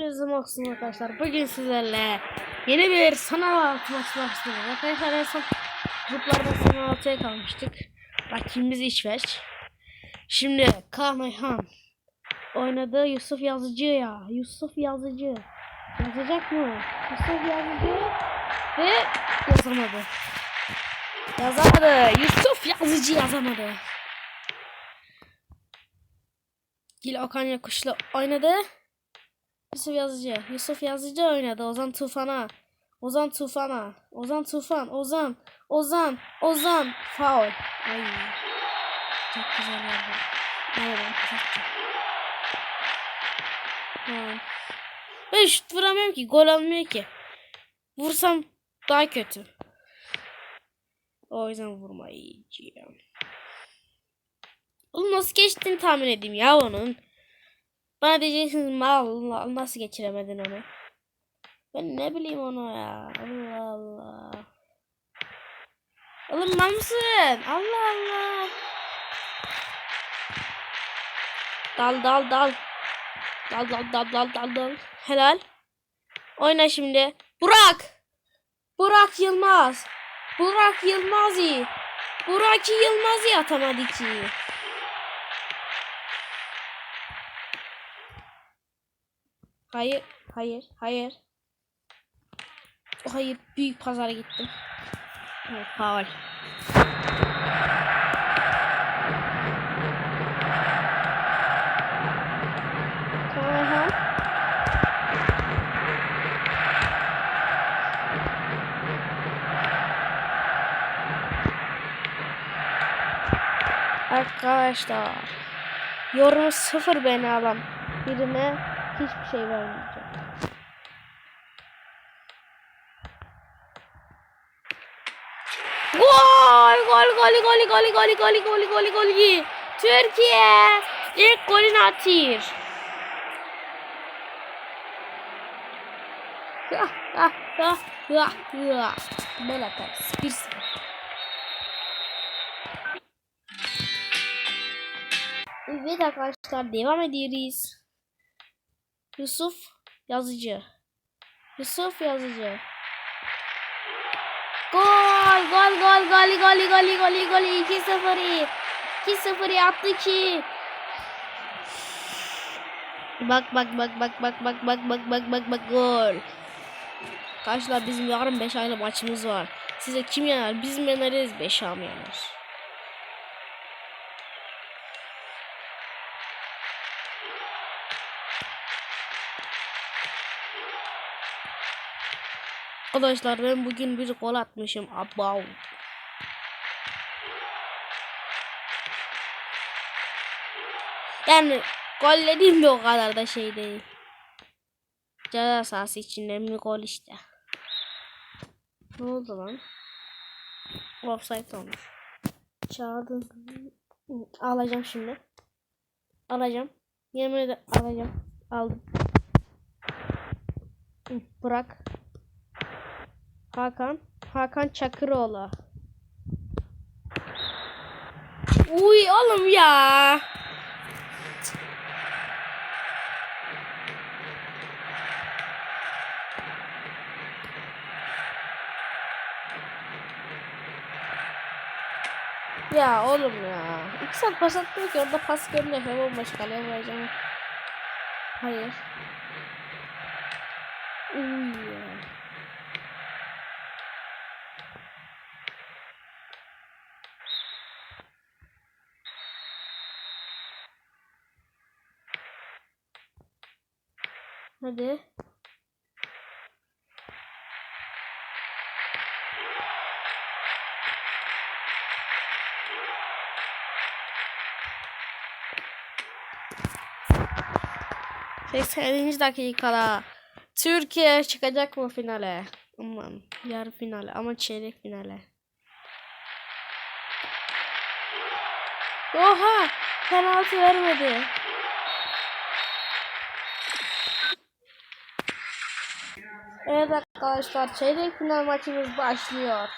Hepinize olsun arkadaşlar. Bugün sizlerle yeni bir sanal altı maçı başlıyoruz. Arkadaşlar en son gruplarda sanal altıya kalmıştık. Rakibimiz İsveç. Şimdi Kaan Ayhan oynadı Yusuf Yazıcı ya. Yusuf Yazıcı. Yazacak mı? Yusuf Yazıcı ve yazamadı. Yazamadı. Yusuf Yazıcı yazamadı. Gil Okan Yakuş'la oynadı. Yusuf Yazıcı. Yusuf Yazıcı oynadı. Ozan Tufan'a. Ozan Tufan'a. Ozan Tufan. Ozan. Ozan. Ozan. Faul. Ay. Çok güzel oldu. Nereden kaçtı? Tamam. Ben şut vuramıyorum ki. Gol almıyor ki. Vursam daha kötü. O yüzden vurmayacağım. Oğlum nasıl geçtiğini tahmin edeyim ya onun. Bana diyeceksiniz mal nasıl geçiremedin onu. Ben ne bileyim onu ya. Allah Allah. Oğlum mal mısın? Allah Allah. Dal dal dal. Dal dal dal dal dal dal. Helal. Oyna şimdi. Burak. Burak Yılmaz. Burak Yılmaz. Burak Yılmaz iyi atamadı ki. Hayır, hayır, hayır. Hayır, büyük pazara gittim. Evet, faul. Arkadaşlar. Yorum sıfır beni alan birine hiçbir şey vermeyeceğim. Gol! Gol! Gol! Gol! Gol! Gol! Gol! Gol! Gol! Gol! Türkiye ilk golünü atıyor. Böyle atarız. 1-0. Evet arkadaşlar devam ediyoruz. Yusuf Yazıcı. Yusuf Yazıcı. Gol gol gol gol gol gol gol gol 2-0 2-0 attı ki. Bak bak bak bak bak bak bak bak bak bak bak gol. Arkadaşlar bizim yarın 5 aylı maçımız var. Size kim yener? Biz mi yeneriz? 5 am yener. Arkadaşlar ben bugün bir gol atmışım. Abav. Yani gol dediğim de o kadar da şey değil. Ceza sahası içinden bir gol işte. Ne oldu lan? Offside olmuş. Çağırdım. Alacağım şimdi. Alacağım. Yemin ederim alacağım. Aldım. Bırak. Hakan. Hakan Çakıroğlu. Uy oğlum ya. Ya oğlum ya. İki saat pas atmıyor ki orada pas görünüyor. Hemen baş kaleye vuracağım. Hayır. Uy ya. Hadi. Sekseninci dakikada Türkiye çıkacak mı finale? Aman yarı finale ama çeyrek finale. Oha! Penaltı vermedi. Evet arkadaşlar çeyrek final maçımız başlıyor.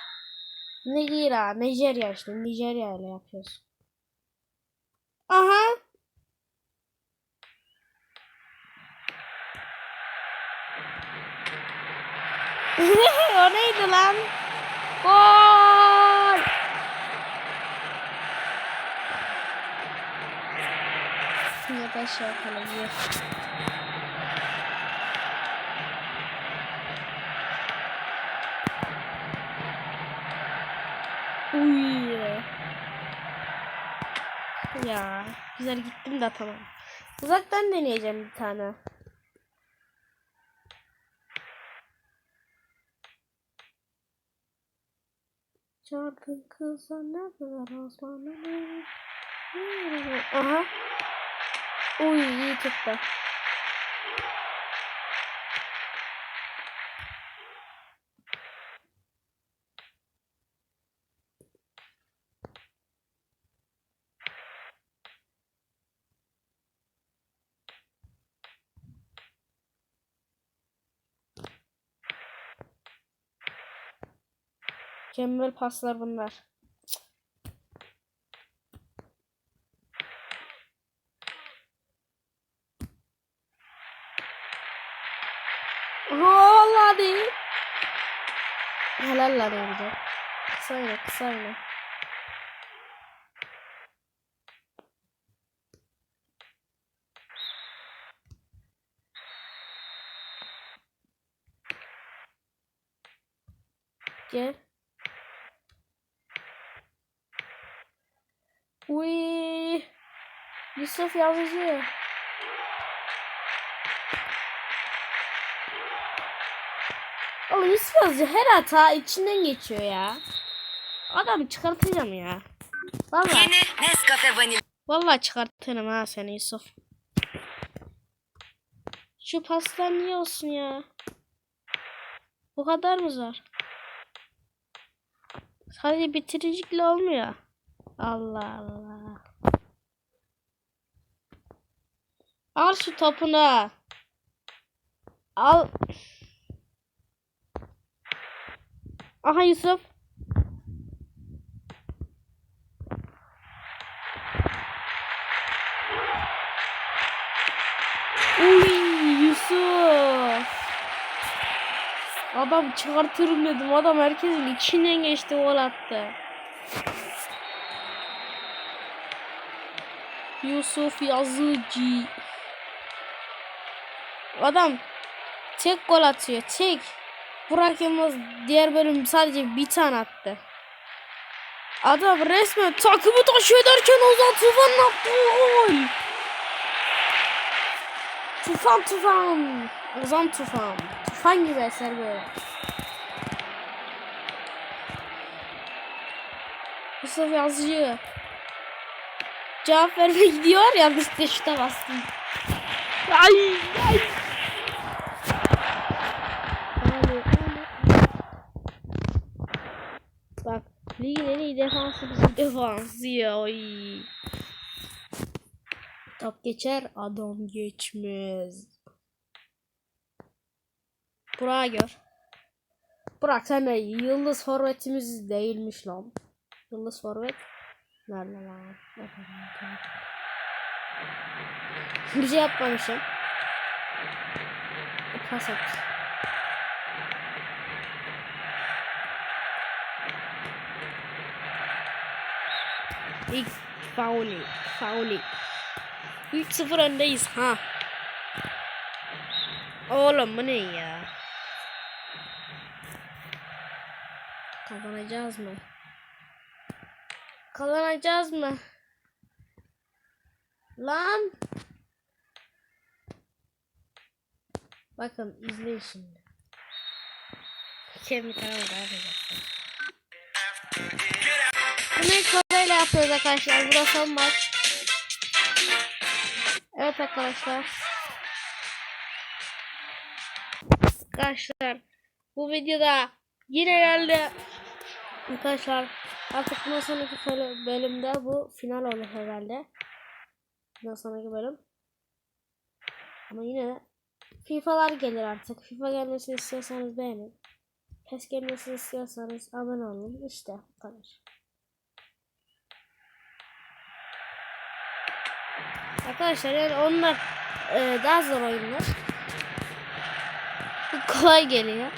Nigeria, Nijerya işte Nijerya ile yapıyoruz. Aha. o neydi lan? Gol! Ya da Uy. Ya güzel gittim de tamam. Uzaktan deneyeceğim bir tane. Çarpın kıza ne kadar Osmanlı Aha. Uy iyi tuttu. Mükemmel paslar bunlar. Vallahi değil. Helal lan olacak. Kısa yine kısa. Gel. Uy. Yusuf yazıcı. Oğlum Yusuf yazıcı her hata içinden geçiyor ya. Adamı çıkartacağım ya. Vallahi, Yeni Nescafe Vanilya. vallahi çıkartırım ha seni Yusuf. Şu paslar niye olsun ya? Bu kadar mı zor? Sadece bitiricilikle olmuyor. Allah Allah. Al şu topunu. Al. Aha Yusuf. Uy Yusuf. Adam çıkartırım dedim. Adam herkesin içinden geçti gol attı. Yusuf Yazıcı. Adam tek gol atıyor. Tek. Burak Yılmaz diğer bölüm sadece bir tane attı. Adam resmen takımı taşıyor derken Ozan Tufan'ın attığı gol. Tufan Tufan. Ozan Tufan. Tufan gibi eser böyle. Yusuf Yazıcı. Cevap vermeye gidiyor yanlışlıkla şuta bastım. Ay ay. Bak ligin en iyi defansı bizim defansı ya. Oy. Top geçer adam geçmez. Burak'ı gör. Burak sen de yıldız forvetimiz değilmiş lan. Yıldız forvet. Nerede lan? Bir şey yapmamışım. Pas at. İlk fauli. Fauli. 3-0 öndeyiz ha. Oğlum bu ne ya? Kazanacağız mı? Kazanacağız mı? Lan. Bakın izleyin şimdi. Kendi kanalıma da yapacaksın. Bunu böyle yapıyoruz arkadaşlar. Burası son maç. Evet arkadaşlar. Arkadaşlar bu videoda yine geldi. Arkadaşlar artık bundan sonraki böl- bölümde bu final olur herhalde. Bundan sonraki bölüm. Ama yine de FIFA'lar gelir artık. FIFA gelmesini istiyorsanız beğenin. PES gelmesini istiyorsanız abone olun. İşte bu kadar. Arkadaşlar yani onlar e, daha zor oyunlar. Kolay geliyor.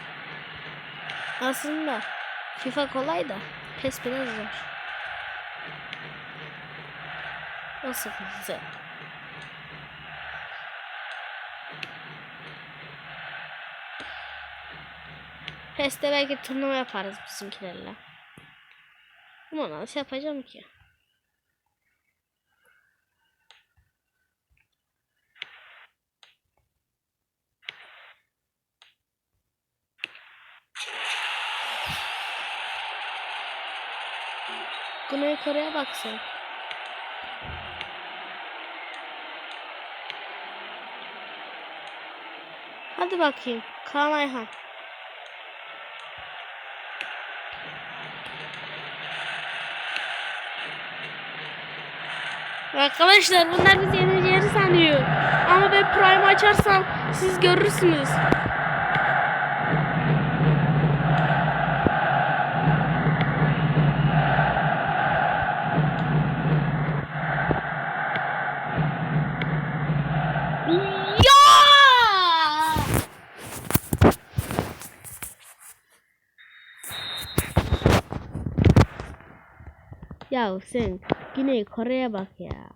Aslında FIFA kolay da PES biraz zor. O sıkıntı. PES'te belki turnuva yaparız bizimkilerle. Ama nasıl yapacağım ki? Güney Kore'ye baksın. Hadi bakayım. Kaan Ayhan. Arkadaşlar bunlar bizi yeneceğini sanıyor. Ama ben Prime açarsam siz görürsünüz. Ya! Ya sen Güney Kore'ye bak ya.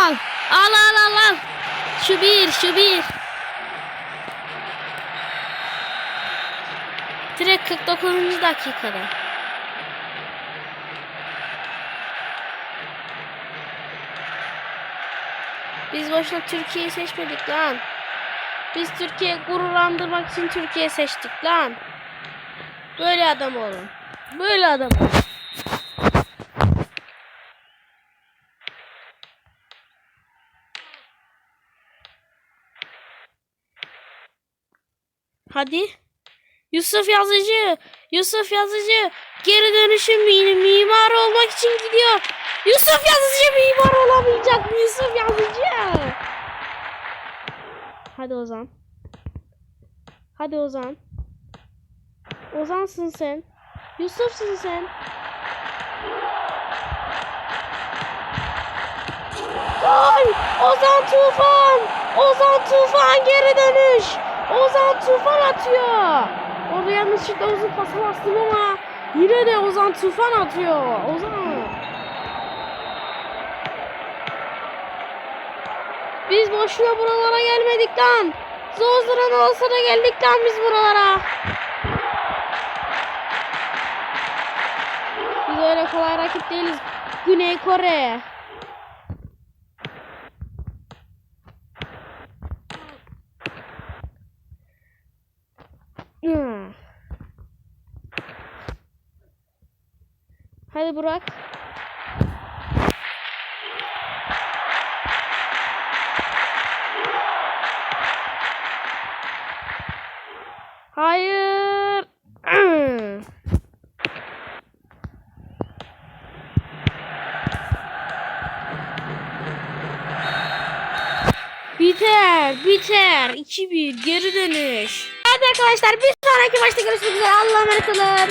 Al. Al al al al. Şu bir şu bir. Direkt 49. dakikada. Biz boşuna Türkiye'yi seçmedik lan. Biz Türkiye gururlandırmak için Türkiye seçtik lan. Böyle adam olun. Böyle adam olun. Hadi. Yusuf Yazıcı. Yusuf Yazıcı. Geri dönüşüm mi- mimar olmak için gidiyor. Yusuf Yazıcı mimar olamayacak mı Yusuf Yazıcı? Hadi Ozan. Hadi Ozan. Ozan'sın sen. Yusuf'sun sen. Gol! Ozan Tufan! Ozan Tufan geri dönüş! Ozan Tufan atıyor! Orada yanlışlıkla uzun pası bastım ama yine de Ozan Tufan atıyor. Ozan! Biz boşuna buralara gelmedik lan. Sıra olsa da geldik lan biz buralara. Biz öyle kolay rakip değiliz. Güney Kore. Hadi Burak. Hayır. Biter, biter. 2-1 geri dönüş. Evet arkadaşlar bir sonraki maçta görüşmek üzere. Allah'a emanet olun.